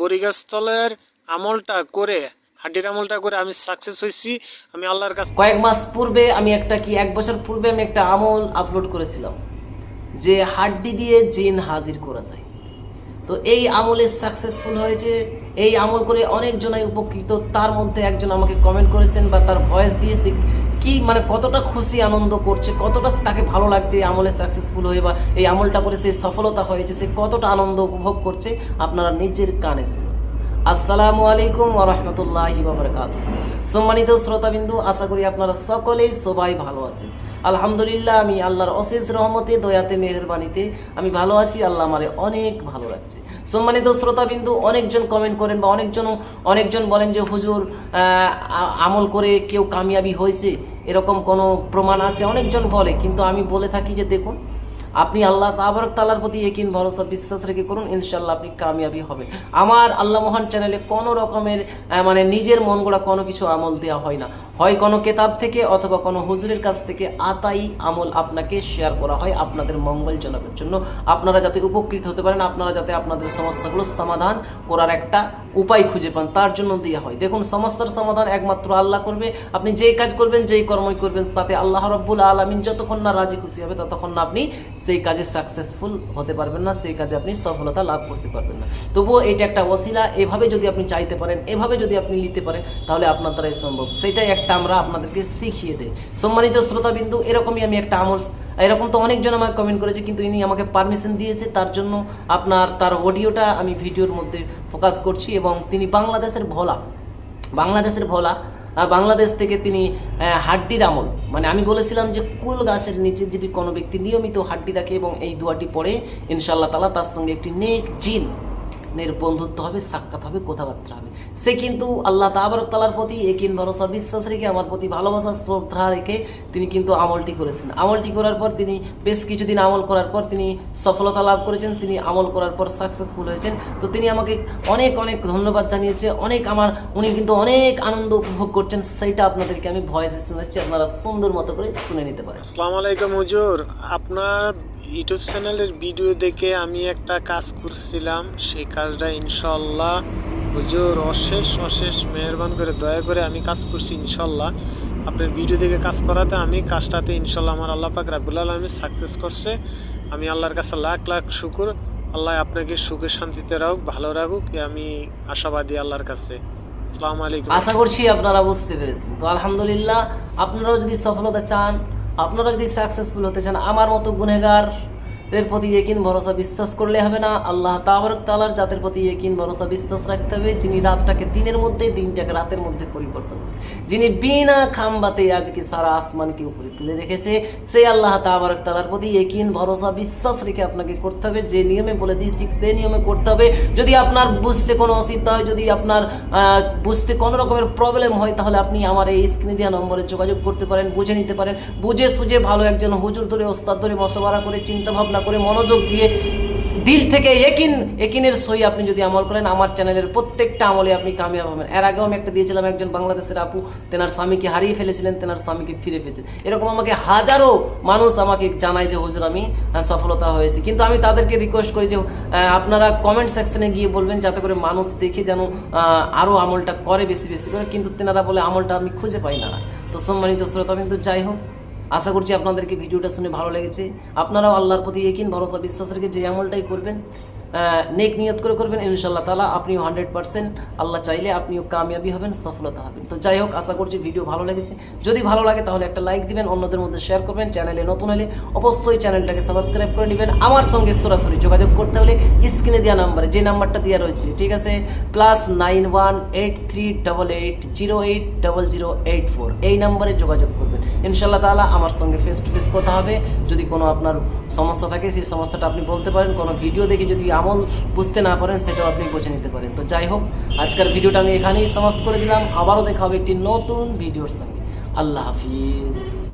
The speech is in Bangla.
বরিগাছতলের আমলটা করে, হাড্ডির আমলটা করে আমি সাকসেস হয়েছি, আমি আল্লাহর কাছে কয়েক মাস পূর্বে আমি একটা কি, এক বছর পূর্বে আমি একটা আমল আপলোড করেছিলাম, যে হাড্ডি দিয়ে জিন হাজির করা যায়। তো এই আমলে সাকসেসফুল হয়েছে, এই আমল করে অনেকজনাই উপকৃত, তার মধ্যে একজন আমাকে কমেন্ট করেছেন বা তার ভয়েস দিয়েছে কি মানে কতটা খুশি, আনন্দ করছে, কতটা তাকে ভালো লাগছে এই আমলে সাকসেসফুল হয়ে বা এই আমলটা করে সে সফলতা হয়েছে, সে কতটা আনন্দ উপভোগ করছে, আপনারা নিজের কানে শুনুন। আসসালামু আলাইকুম ওরহমতুল্লাহি বাবরকাত সম্মানিত শ্রোতাবিন্দু, আশা করি আপনারা সকলেই সবাই ভালো আছেন। আলহামদুলিল্লাহ, আমি আল্লাহর অশেষ রহমতে, দয়াতে, মেহরবানিতে আমি ভালো আছি, আল্লাহ আমারে অনেক ভালো লাগছে সম্মানিত শ্রোতাবিন্দু, অনেকজন কমেন্ট করেন বা অনেকজন অনেকজন বলেন যে, হুজুর আমল করে কেউ কামিয়াবি হয়েছে? এরকম কোনো প্রমাণ আছে? অনেকজন বলে কিন্তু আমি বলে থাকি যে দেখুন আপনি আল্লাহ তাবার তালার প্রতি একিন ভরসা, বিশ্বাস রেখে করুন ইনশাল্লাহ আপনি কামিয়াবি হবেন। আমার আল্লাহ মহান চ্যানেলে কোনো রকমের মানে নিজের মন গড়া কোনো কিছু আমল দেওয়া হয় না। হয় কোনো কেতাব থেকে অথবা কোনো হুজুরের কাছ থেকে আতাই আমল আপনাকে শেয়ার করা হয় আপনাদের মঙ্গলজনকের জন্য। আপনারা যাতে উপকৃত হতে পারেন, আপনারা যাতে আপনাদের সমস্যাগুলো সমাধান করার একটা উপায় খুঁজে পান, তার জন্য দেওয়া হয়। দেখুন, সমস্যার সমাধান একমাত্র আল্লাহ করবে। আপনি যেই কাজ করবেন, যেই কর্মই করবেন, তাতে আল্লাহ রব্বুল আলমিন যতক্ষণ না রাজি খুশি হবে, ততক্ষণ না আপনি সেই কাজে সাকসেসফুল হতে পারবেন না, সেই কাজে আপনি সফলতা লাভ করতে পারবেন না। তবুও এটা একটা ওসিলা এভাবে যদি আপনি চাইতে পারেন, এভাবে যদি আপনি নিতে পারেন, তাহলে আপনার দ্বারাই সম্ভব। সেটাই একটা আমরা আপনাদেরকে শিখিয়ে দেই। সম্মানিত শ্রোতাবিন্দু, এরকমই আমি একটা আমল, এরকম তো অনেকজন আমাকে কমেন্ট করেছে, কিন্তু ইনি আমাকে পারমিশন দিয়েছে, তার জন্য আপনার, তার অডিওটা আমি ভিডিওর মধ্যে ফোকাস করছি এবং তিনি বাংলাদেশের ভোলা বাংলাদেশের ভোলা বাংলাদেশ থেকে তিনি হাড্ডির আমল। মানে আমি বলেছিলাম যে কুল গাছের নিচে যদি কোনো ব্যক্তি নিয়মিত হাড্ডি রাখে এবং এই দুয়াটি পড়ে ইনশাল্লাহ তালা তার সঙ্গে একটি নেক জিন নের বন্ধুত্ব হবে, সাক্ষাৎ হবে, কথাবার্তা হবে। সে কিন্তু আল্লাহ তাবারক তালার প্রতি একিন ভরসা, বিশ্বাস রেখে, আমার প্রতি ভালোবাসা, শ্রদ্ধা রেখে তিনি কিন্তু আমলটি করেছেন। আমলটি করার পর তিনি বেশ কিছুদিন আমল করার পর তিনি সফলতা লাভ করেছেন, তিনি আমল করার পর সাকসেসফুল হয়েছেন। তো তিনি আমাকে অনেক অনেক ধন্যবাদ জানিয়েছে, অনেক আমার, উনি কিন্তু অনেক আনন্দ উপভোগ করছেন, সেইটা আপনাদেরকে আমি ভয়েসে শোনাচ্ছি, আপনারা সুন্দর মতো করে শুনে নিতে পারেন। আসসালামু আলাইকুম হুজুর, আপনার ইউটিউব চ্যানেলের ভিডিও দেখে আমি একটা কাজ করছিলাম। সেই কাজটা ইনশাল্লাহ, হুজুর, অশেষ অশেষ মেহরবান করে, দয়া করে আমি কাজ করছি ইনশাল্লাহ। আপনার ভিডিও দেখে কাজ করাতে আমি কাজটাতে ইনশাল্লাহ আমার আল্লাহ পাক রাবুল আলমী সাকসেস করছে। আমি আল্লাহর কাছে লাখ লাখ শুকুর। আল্লাহ আপনাকে সুখে শান্তিতে রাখুক, ভালো রাখুক আমি আশাবাদী আল্লাহর কাছে। আশা করছি আপনারা বুঝতে পেরেছেন। তো আলহামদুলিল্লাহ, আপনারাও যদি সফলতা চান আপনারা যদি সাকসেসফুল হতে চান আমার মতো গুনেগার এর প্রতি একিন ভরসা বিশ্বাস করলে হবে না। আল্লাহ তাবারক তালার জাতের প্রতি একিন ভরসা বিশ্বাস রাখতে হবে, যিনি রাতটাকে দিনের মধ্যে, দিনটাকে রাতের মধ্যে পরিবর্তন যিনি বিনা খাম্বাতে আজকে সারা আসমানকে উপরে তুলে রেখেছে, সেই আল্লাহ তাবারক তালার প্রতি একিন ভরসা বিশ্বাস রেখে আপনাকে করতে হবে। যে নিয়মে বলে দিয়েছি, ঠিক সেই নিয়মে করতে হবে। যদি আপনার বুঝতে কোনো অসুবিধা হয়, যদি আপনার বুঝতে কোনো রকমের প্রবলেম হয়, তাহলে আপনি আমার এই স্ক্রিনে দেওয়া নম্বরে যোগাযোগ করতে পারেন, বুঝে নিতে পারেন। বুঝে সুঝে ভালো একজন হুজুর ধরে, ওস্তাদ ধরে মশওয়ারা করে চিন্তা ভাবনা করে মনোযোগ দিয়ে দিল থেকে একিন, একিনের সই আপনি যদি আমল করেন, আমার চ্যানেলের প্রত্যেকটা আমলে আপনি কামিয়াব হবেন। এর আগেও আমি একটা দিয়েছিলাম একজন বাংলাদেশের আপু, তেনার স্বামীকে হারিয়ে ফেলেছিলেন, তেনার স্বামীকে ফিরে পেয়েছেন। এরকম আমাকে হাজারো মানুষ আমাকে জানায় যে, হুজুর, আমি সফলতা হয়েছি। কিন্তু আমি তাদেরকে রিকোয়েস্ট করি যে আপনারা কমেন্ট সেকশনে গিয়ে বলবেন, যাতে করে মানুষ দেখে যেন আরও আমলটা করে বেশি বেশি করে। কিন্তু তেনারা বলে, আমলটা আমি খুঁজে পাই না। তো সম্মানিত শ্রোতা কিন্তু যাই হোক আশা করছি আপনাদেরকে ভিডিওটা শুনে ভালো লেগেছে। আপনারাও আল্লাহর প্রতি একিন ভরসা বিশ্বাস রেখে যে আমলটাই করবেন নেক নিয়ত করে করবেন ইনশাল্লাহ তালা আপনিও হান্ড্রেড পার্সেন্ট আল্লাহ চাইলে আপনিও কামিয়াবি হবেন, সফলতা হবেন। তো যাই হোক, আশা করছি ভিডিও ভালো লেগেছে। যদি ভালো লাগে তাহলে একটা লাইক দিবেন, অন্যদের মধ্যে শেয়ার করবেন। চ্যানেলে নতুন হলে অবশ্যই চ্যানেলটাকে সাবস্ক্রাইব করে নেবেন। আমার সঙ্গে সরাসরি যোগাযোগ করতে হলে স্ক্রিনে দেওয়া নাম্বারে, যে নাম্বারটা দেওয়া রয়েছে, ঠিক আছে? Plus nine one eight three double eight zero eight double zero eight four এই নাম্বারে যোগাযোগ করবেন। ইনশাল্লাহ তাআলা আমার সঙ্গে ফেস টু ফেস কথা হবে। যদি কোনো আপনার সমস্যা থাকে, সেই সমস্যাটা আপনি বলতে পারেন। কোনো ভিডিও দেখে যদি আমল বুঝতে না পারেন, সেটাও আপনি বুঝে নিতে পারেন। তো যাই হোক, আজকের ভিডিওটা আমি এখানেই সমাপ্ত করে দিলাম। আবারও দেখা হবে একটি নতুন ভিডিওর সঙ্গে। আল্লাহ হাফিজ।